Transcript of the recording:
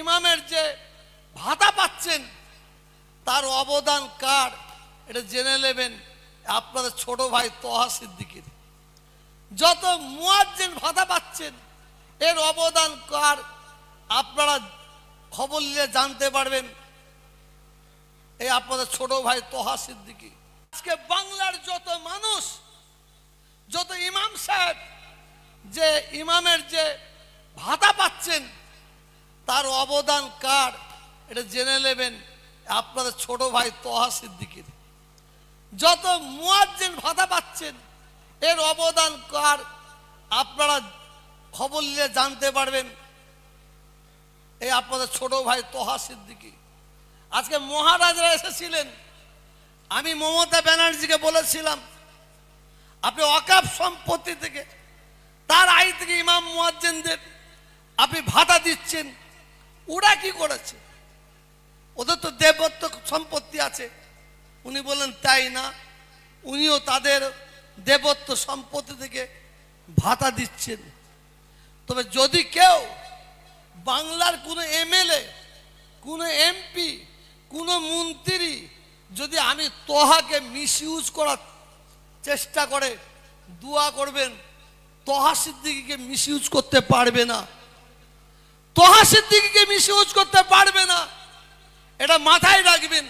ইমামের যে ভাতা পাচ্ছেন, তার অবদান কার? এটা জেনে নেবেন আপনাদের ছোট ভাই তহা সিদ্দিকির। যত মুয়াজ্জিন ভাতা পাচ্ছেন, এর অবদান কার? আপনারা খবর নিলে জানতে পারবেন। এই আপনাদের ছোট ভাই তহা সিদ্দিকি। আজকে বাংলার যত মানুষ, যত ইমাম সাহেব, যে ইমামের যে ভাতা পাচ্ছেন। তার অবদান কার? এটা জেনে নেবেন আপনাদের ছোট ভাই তহা সিদ্দিকির। যত মুয়াজ্জিন ভাতা পাচ্ছেন, এর অবদান কার? আপনারা খবর নিয়ে জানতে পারবেন। এই আপনাদের ছোট ভাই তহা সিদ্দিকি। আজকে মহারাজরা এসেছিলেন। আমি মমতা ব্যানার্জিকে বলেছিলাম, আপনি অকাপ সম্পত্তি থেকে, তার আই থেকে ইমাম মুয়াজ্জিনদের আপনি ভাতা দিচ্ছেন, ওরা কি করেছে? ওদের তো দেবত্ব সম্পত্তি আছে। উনি বললেন, তাই না? উনিও তাদের দেবত্ব সম্পত্তি থেকে ভাতা দিচ্ছেন। তবে যদি কেউ বাংলার কোনো এমএলএ, কোনো এমপি, কোনো মন্ত্রী যদি আমি তোহাকে মিসইউজ করার চেষ্টা করে, দোয়া করবেন, তোহা সিদ্দিকিকে মিসইউজ করতে পারবে না। তোহা সিদ্দিকিকে মিসইউজ করতে পারবে না। এটা মাথায় রাখবেন।